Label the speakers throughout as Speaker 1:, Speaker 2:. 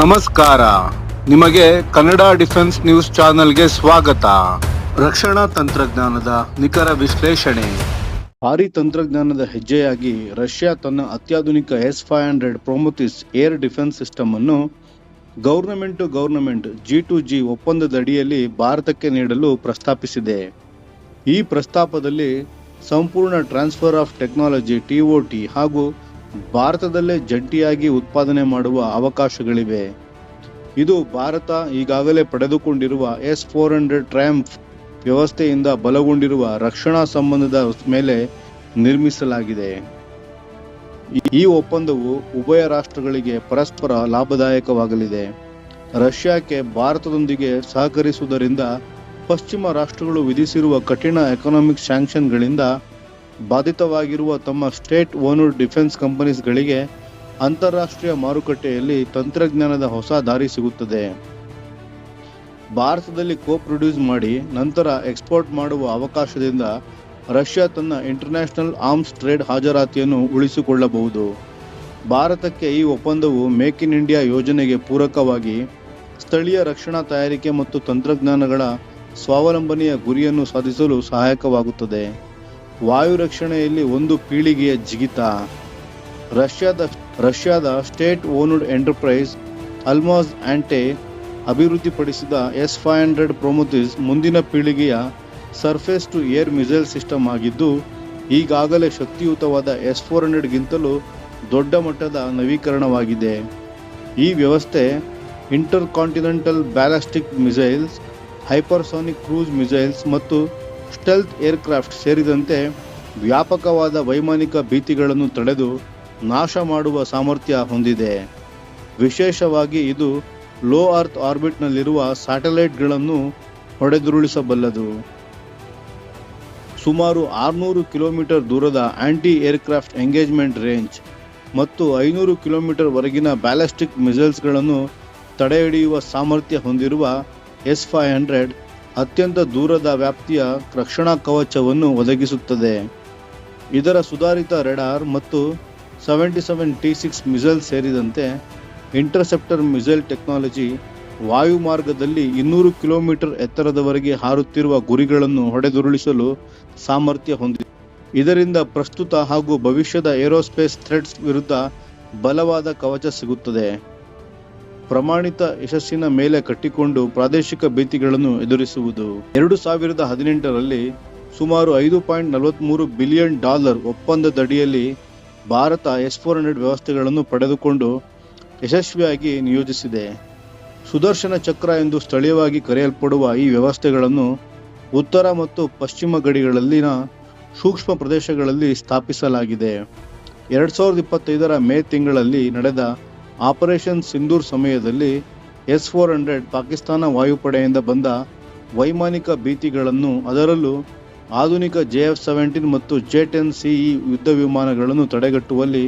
Speaker 1: ನಮಸ್ಕಾರ. ನಿಮಗೆ Kannada defence news ಚಾನೆಲ್ಗೆ ಸ್ವಾಗತ. ರಕ್ಷಣಾ ತಂತ್ರಜ್ಞಾನದ ನಿಖರ ವಿಶ್ಲೇಷಣೆ.
Speaker 2: ಭಾರಿ ತಂತ್ರಜ್ಞಾನದ ಹೆಜ್ಜೆಯಾಗಿ ರಷ್ಯಾ ತನ್ನ ಅತ್ಯಾಧುನಿಕ S five hundred Prometheus air defence system ಅನ್ನು government to government G to G ಒಪ್ಪಂದದಡಿಯಲ್ಲಿ ಭಾರತಕ್ಕೆ ನೀಡಲು ಪ್ರಸ್ತಾಪಿಸಿದೆ. ಈ ಪ್ರಸ್ತಾಪದಲ್ಲಿ ಸಂಪೂರ್ಣ ಟ್ರಾನ್ಸ್ಫರ್ ಆಫ್ ಟೆಕ್ನಾಲಜಿ ಟಿ ಹಾಗೂ ಭಾರತದಲ್ಲೇ ಜಂಟಿಯಾಗಿ ಉತ್ಪಾದನೆ ಮಾಡುವ ಅವಕಾಶಗಳಿವೆ. ಇದು ಭಾರತ ಈಗಾಗಲೇ ಪಡೆದುಕೊಂಡಿರುವ ಎಸ್ ಫೋರ್ ಹಂಡ್ರೆಡ್ ಟ್ರ್ಯಾಂಪ್ ವ್ಯವಸ್ಥೆಯಿಂದ ಬಲಗೊಂಡಿರುವ ರಕ್ಷಣಾ ಸಂಬಂಧದ ಮೇಲೆ ನಿರ್ಮಿಸಲಾಗಿದೆ. ಈ ಒಪ್ಪಂದವು ಉಭಯ ರಾಷ್ಟ್ರಗಳಿಗೆ ಪರಸ್ಪರ ಲಾಭದಾಯಕವಾಗಲಿದೆ. ರಷ್ಯಾಕ್ಕೆ ಭಾರತದೊಂದಿಗೆ ಸಹಕರಿಸುವುದರಿಂದ ಪಶ್ಚಿಮ ರಾಷ್ಟ್ರಗಳು ವಿಧಿಸಿರುವ ಕಠಿಣ ಎಕನಾಮಿಕ್ ಸ್ಯಾಂಕ್ಷನ್ಗಳಿಂದ ಬಾಧಿತವಾಗಿರುವ ತಮ್ಮ ಸ್ಟೇಟ್ ಓನರ್ ಡಿಫೆನ್ಸ್ ಕಂಪನೀಸ್ಗಳಿಗೆ ಅಂತಾರಾಷ್ಟ್ರೀಯ ಮಾರುಕಟ್ಟೆಯಲ್ಲಿ ತಂತ್ರಜ್ಞಾನದ ಹೊಸ ದಾರಿ ಸಿಗುತ್ತದೆ. ಭಾರತದಲ್ಲಿ ಕೋ ಪ್ರೊಡ್ಯೂಸ್ ಮಾಡಿ ನಂತರ ಎಕ್ಸ್ಪೋರ್ಟ್ ಮಾಡುವ ಅವಕಾಶದಿಂದ ರಷ್ಯಾ ತನ್ನ ಇಂಟರ್ನ್ಯಾಷನಲ್ ಆರ್ಮ್ಸ್ ಟ್ರೇಡ್ ಹಾಜರಾತಿಯನ್ನು ಉಳಿಸಿಕೊಳ್ಳಬಹುದು. ಭಾರತಕ್ಕೆ ಈ ಒಪ್ಪಂದವು ಮೇಕ್ ಇನ್ ಇಂಡಿಯಾ ಯೋಜನೆಗೆ ಪೂರಕವಾಗಿ ಸ್ಥಳೀಯ ರಕ್ಷಣಾ ತಯಾರಿಕೆ ಮತ್ತು ತಂತ್ರಜ್ಞಾನಗಳ ಸ್ವಾವಲಂಬನೆಯ ಗುರಿಯನ್ನು ಸಾಧಿಸಲು ಸಹಾಯಕವಾಗುತ್ತದೆ. ವಾಯು ರಕ್ಷಣೆಯಲ್ಲಿ ಒಂದು ಪೀಳಿಗೆಯ ಜಿಗಿತ. ರಷ್ಯಾದ ರಷ್ಯಾದ state owned enterprise Almaz Antey ಅಭಿವೃದ್ಧಿಪಡಿಸಿದ ಎಸ್ ಫೈವ್ ಹಂಡ್ರೆಡ್ ಪ್ರೊಮೊತಿಸ್ ಮುಂದಿನ ಪೀಳಿಗೆಯ surface to air missile system ಆಗಿದ್ದು, ಈಗಾಗಲೇ ಶಕ್ತಿಯುತವಾದ ಎಸ್ ಫೋರ್ ಹಂಡ್ರೆಡ್ಗಿಂತಲೂ ದೊಡ್ಡ ಮಟ್ಟದ ನವೀಕರಣವಾಗಿದೆ. ಈ ವ್ಯವಸ್ಥೆ intercontinental ballistic missiles, hypersonic cruise missiles ಮತ್ತು ಸ್ಟೆಲ್ತ್ ಏರ್ಕ್ರಾಫ್ಟ್ ಸೇರಿದಂತೆ ವ್ಯಾಪಕವಾದ ವೈಮಾನಿಕ ಭೀತಿಗಳನ್ನು ತಡೆದು ನಾಶ ಮಾಡುವ ಸಾಮರ್ಥ್ಯ ಹೊಂದಿದೆ. ವಿಶೇಷವಾಗಿ ಇದು ಲೋ ಅರ್ತ್ ಆರ್ಬಿಟ್ನಲ್ಲಿರುವ ಸ್ಯಾಟಲೈಟ್ಗಳನ್ನು ಹೊಡೆದುರುಳಿಸಬಲ್ಲದು. ಸುಮಾರು ಆರುನೂರು ಕಿಲೋಮೀಟರ್ ದೂರದ ಆಂಟಿ ಏರ್ಕ್ರಾಫ್ಟ್ ಎಂಗೇಜ್ಮೆಂಟ್ ರೇಂಜ್ ಮತ್ತು ಐನೂರು ಕಿಲೋಮೀಟರ್ ವರೆಗಿನ ಬ್ಯಾಲಿಸ್ಟಿಕ್ ಮಿಸೈಲ್ಸ್ಗಳನ್ನು ತಡೆಹಿಡಿಯುವ ಸಾಮರ್ಥ್ಯ ಹೊಂದಿರುವ ಎಸ್ ಫೈವ್ ಹಂಡ್ರೆಡ್ ಅತ್ಯಂತ ದೂರದ ವ್ಯಾಪ್ತಿಯ ರಕ್ಷಣಾ ಕವಚವನ್ನು ಒದಗಿಸುತ್ತದೆ. ಇದರ ಸುಧಾರಿತ ರೆಡಾರ್ ಮತ್ತು seventy seven T six missile ಸೇರಿದಂತೆ ಇಂಟರ್ಸೆಪ್ಟರ್ ಮಿಸೈಲ್ ಟೆಕ್ನಾಲಜಿ ವಾಯು ಮಾರ್ಗದಲ್ಲಿ ಇನ್ನೂರು ಕಿಲೋಮೀಟರ್ ಎತ್ತರದವರೆಗೆ ಹಾರುತ್ತಿರುವ ಗುರಿಗಳನ್ನು ಹೊಡೆದುರುಳಿಸಲು ಸಾಮರ್ಥ್ಯ ಹೊಂದಿದೆ ಇದರಿಂದ ಪ್ರಸ್ತುತ ಹಾಗೂ ಭವಿಷ್ಯದ ಏರೋಸ್ಪೇಸ್ ಥ್ರೆಡ್ಸ್ ವಿರುದ್ಧ ಬಲವಾದ ಕವಚ ಸಿಗುತ್ತದೆ. ಪ್ರಮಾಣಿತ ಯಶಸ್ಸಿನ ಮೇಲೆ ಕಟ್ಟಿಕೊಂಡು ಪ್ರಾದೇಶಿಕ ಭೀತಿಗಳನ್ನು ಎದುರಿಸುವುದು. ಎರಡು ಸಾವಿರದ ಹದಿನೆಂಟರಲ್ಲಿ ಸುಮಾರು ಐದು ಪಾಯಿಂಟ್ ನಲವತ್ಮೂರು ಬಿಲಿಯನ್ ಡಾಲರ್ ಒಪ್ಪಂದದಡಿಯಲ್ಲಿ ಭಾರತ ಎಸ್ ಫೋರ್ ಹಂಡ್ರೆಡ್ ವ್ಯವಸ್ಥೆಗಳನ್ನು ಪಡೆದುಕೊಂಡು ಯಶಸ್ವಿಯಾಗಿ ನಿಯೋಜಿಸಿದೆ. ಸುದರ್ಶನ ಚಕ್ರ ಎಂದು ಸ್ಥಳೀಯವಾಗಿ ಕರೆಯಲ್ಪಡುವ ಈ ವ್ಯವಸ್ಥೆಗಳನ್ನು ಉತ್ತರ ಮತ್ತು ಪಶ್ಚಿಮ ಗಡಿಗಳಲ್ಲಿನ ಸೂಕ್ಷ್ಮ ಪ್ರದೇಶಗಳಲ್ಲಿ ಸ್ಥಾಪಿಸಲಾಗಿದೆ. ಎರಡು ಸಾವಿರದ ಇಪ್ಪತ್ತೈದರ ಮೇ ತಿಂಗಳಲ್ಲಿ ನಡೆದ ಆಪರೇಷನ್ ಸಿಂಧೂರ್ ಸಮಯದಲ್ಲಿ ಎಸ್ ಫೋರ್ ಹಂಡ್ರೆಡ್ ಪಾಕಿಸ್ತಾನ ವಾಯುಪಡೆಯಿಂದ ಬಂದ ವೈಮಾನಿಕ ಭೀತಿಗಳನ್ನು ಅದರಲ್ಲೂ ಆಧುನಿಕ ಜೆ ಎಫ್ ಸೆವೆಂಟೀನ್ ಮತ್ತು ಜೆ ಟೆನ್ ಸಿಇ ಯುದ್ಧ ವಿಮಾನಗಳನ್ನು ತಡೆಗಟ್ಟುವಲ್ಲಿ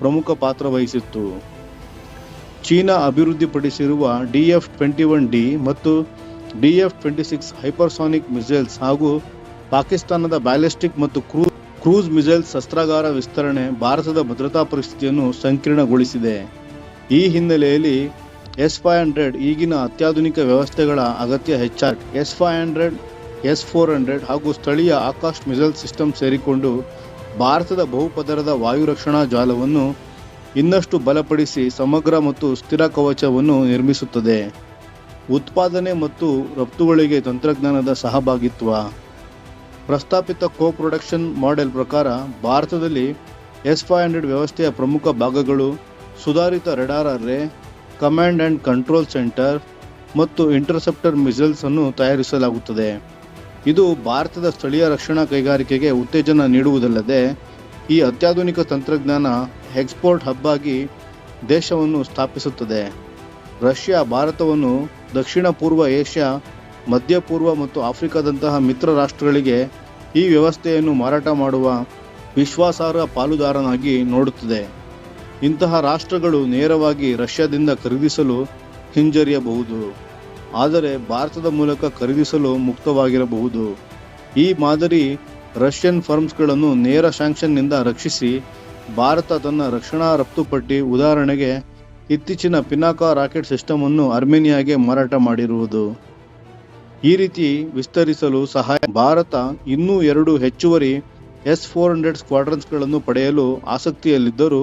Speaker 2: ಪ್ರಮುಖ ಪಾತ್ರ ವಹಿಸಿತ್ತು. ಚೀನಾ ಅಭಿವೃದ್ಧಿಪಡಿಸಿರುವ D F twenty one D ಮತ್ತು D F twenty six hypersonic missiles ಹಾಗೂ ಪಾಕಿಸ್ತಾನದ ಬ್ಯಾಲಿಸ್ಟಿಕ್ ಮತ್ತು ಕ್ರೂ ಕ್ರೂಸ್ ಮಿಸೈಲ್ಸ್ ಶಸ್ತ್ರಾಗಾರ ವಿಸ್ತರಣೆ ಭಾರತದ ಭದ್ರತಾ ಪರಿಸ್ಥಿತಿಯನ್ನು ಸಂಕೀರ್ಣಗೊಳಿಸಿದೆ. ಈ ಹಿನ್ನೆಲೆಯಲ್ಲಿ ಎಸ್ ಫೈವ್ ಹಂಡ್ರೆಡ್ ಈಗಿನ ಅತ್ಯಾಧುನಿಕ ವ್ಯವಸ್ಥೆಗಳ ಅಗತ್ಯ ಹೆಚ್ಚಾಗಿ S five hundred S four hundred ಹಾಗೂ ಸ್ಥಳೀಯ ಆಕಾಶ್ ಮಿಸೈಲ್ ಸಿಸ್ಟಮ್ ಸೇರಿಕೊಂಡು ಭಾರತದ ಬಹುಪದರದ ವಾಯು ರಕ್ಷಣಾ ಜಾಲವನ್ನು ಇನ್ನಷ್ಟು ಬಲಪಡಿಸಿ ಸಮಗ್ರ ಮತ್ತು ಸ್ಥಿರ ಕವಚವನ್ನು ನಿರ್ಮಿಸುತ್ತದೆ. ಉತ್ಪಾದನೆ ಮತ್ತು ರಫ್ತುಗಳಿಗೆ ತಂತ್ರಜ್ಞಾನದ ಸಹಭಾಗಿತ್ವ. ಪ್ರಸ್ತಾಪಿತ ಕೋ ಪ್ರೊಡಕ್ಷನ್ ಮಾಡೆಲ್ ಪ್ರಕಾರ ಭಾರತದಲ್ಲಿ ಎಸ್ ಫೈವ್ ಹಂಡ್ರೆಡ್ ವ್ಯವಸ್ಥೆಯ ಪ್ರಮುಖ ಭಾಗಗಳು ಸುಧಾರಿತ radar array command and control centre ಮತ್ತು ಇಂಟರ್ಸೆಪ್ಟರ್ ಮಿಸೈಲ್ಸ್ ಅನ್ನು ತಯಾರಿಸಲಾಗುತ್ತದೆ. ಇದು ಭಾರತದ ಸ್ಥಳೀಯ ರಕ್ಷಣಾ ಕೈಗಾರಿಕೆಗೆ ಉತ್ತೇಜನ ನೀಡುವುದಲ್ಲದೆ ಈ ಅತ್ಯಾಧುನಿಕ ತಂತ್ರಜ್ಞಾನ ಎಕ್ಸ್ಪೋರ್ಟ್ ಹಬ್ ಆಗಿ ದೇಶವನ್ನು ಸ್ಥಾಪಿಸುತ್ತದೆ. ರಷ್ಯಾ, ಭಾರತವನ್ನು ದಕ್ಷಿಣ ಪೂರ್ವ ಏಷ್ಯಾ ಮಧ್ಯಪೂರ್ವ ಮತ್ತು ಆಫ್ರಿಕಾದಂತಹ ಮಿತ್ರ ರಾಷ್ಟ್ರಗಳಿಗೆ ಈ ವ್ಯವಸ್ಥೆಯನ್ನು ಮಾರಾಟ ಮಾಡುವ ವಿಶ್ವಾಸಾರ್ಹ ಪಾಲುದಾರನಾಗಿ ನೋಡುತ್ತದೆ. ಇಂತಹ ರಾಷ್ಟ್ರಗಳು ನೇರವಾಗಿ ರಷ್ಯಾದಿಂದ ಖರೀದಿಸಲು ಹಿಂಜರಿಯಬಹುದು. ಆದರೆ ಭಾರತದ ಮೂಲಕ ಖರೀದಿಸಲು ಮುಕ್ತವಾಗಿರಬಹುದು. ಈ ಮಾದರಿ ರಷ್ಯನ್ ಫರ್ಮ್ಸ್ಗಳನ್ನು ನೇರ ಸ್ಯಾಂಕ್ಷನ್ನಿಂದ ರಕ್ಷಿಸಿ, ಭಾರತ ತನ್ನ ರಕ್ಷಣಾ ರಫ್ತು ಪಟ್ಟಿ ಉದಾಹರಣೆಗೆ ಇತ್ತೀಚಿನ ಪಿನಾಕಾ ರಾಕೆಟ್ ಸಿಸ್ಟಮ್ ಅನ್ನು ಅರ್ಮೇನಿಯಾಗೆ ಮಾರಾಟ ಮಾಡಿರುವುದು. ಈ ರೀತಿ ವಿಸ್ತರಿಸಲು ಸಹಾಯ ಭಾರತ ಇನ್ನೂ ಎರಡು ಹೆಚ್ಚುವರಿ ಎಸ್ ಫೋರ್ ಹಂಡ್ರೆಡ್ ಸ್ಕ್ವಾಡ್ರನ್ಸ್ಗಳನ್ನು ಪಡೆಯಲು ಆಸಕ್ತಿಯಲ್ಲಿದ್ದರೂ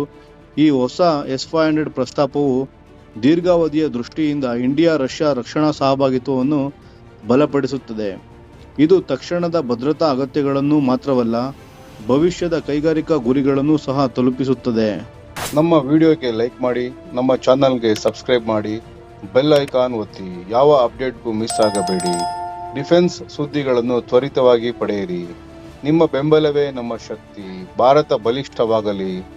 Speaker 2: ಈ ಹೊಸ ಎಸ್ ಫೈವ್ ಹಂಡ್ರೆಡ್ ಪ್ರಸ್ತಾಪವು ದೀರ್ಘಾವಧಿಯ ದೃಷ್ಟಿಯಿಂದ ಇಂಡಿಯಾ ರಷ್ಯಾ ರಕ್ಷಣಾ ಸಹಭಾಗಿತ್ವವನ್ನು ಬಲಪಡಿಸುತ್ತದೆ. ಇದು ತಕ್ಷಣದ ಭದ್ರತಾ ಅಗತ್ಯಗಳನ್ನು ಮಾತ್ರವಲ್ಲ, ಭವಿಷ್ಯದ ಕೈಗಾರಿಕಾ ಗುರಿಗಳನ್ನು ಸಹ ತಲುಪಿಸುತ್ತದೆ.
Speaker 1: ನಮ್ಮ ವಿಡಿಯೋಗೆ ಲೈಕ್ ಮಾಡಿ, ನಮ್ಮ ಚಾನಲ್ಗೆ ಸಬ್ಸ್ಕ್ರೈಬ್ ಮಾಡಿ, ಬೆಲ್ ಐಕಾನ್ ಒತ್ತಿ, ಯಾವ ಅಪ್ಡೇಟ್ಗೂ ಮಿಸ್ ಆಗಬೇಡಿ. ಡಿಫೆನ್ಸ್ ಸುದ್ದಿಗಳನ್ನು ತ್ವರಿತವಾಗಿ ಪಡೆಯಿರಿ. ನಿಮ್ಮ ಬೆಂಬಲವೇ ನಮ್ಮ ಶಕ್ತಿ. ಭಾರತ ಬಲಿಷ್ಠವಾಗಲಿ.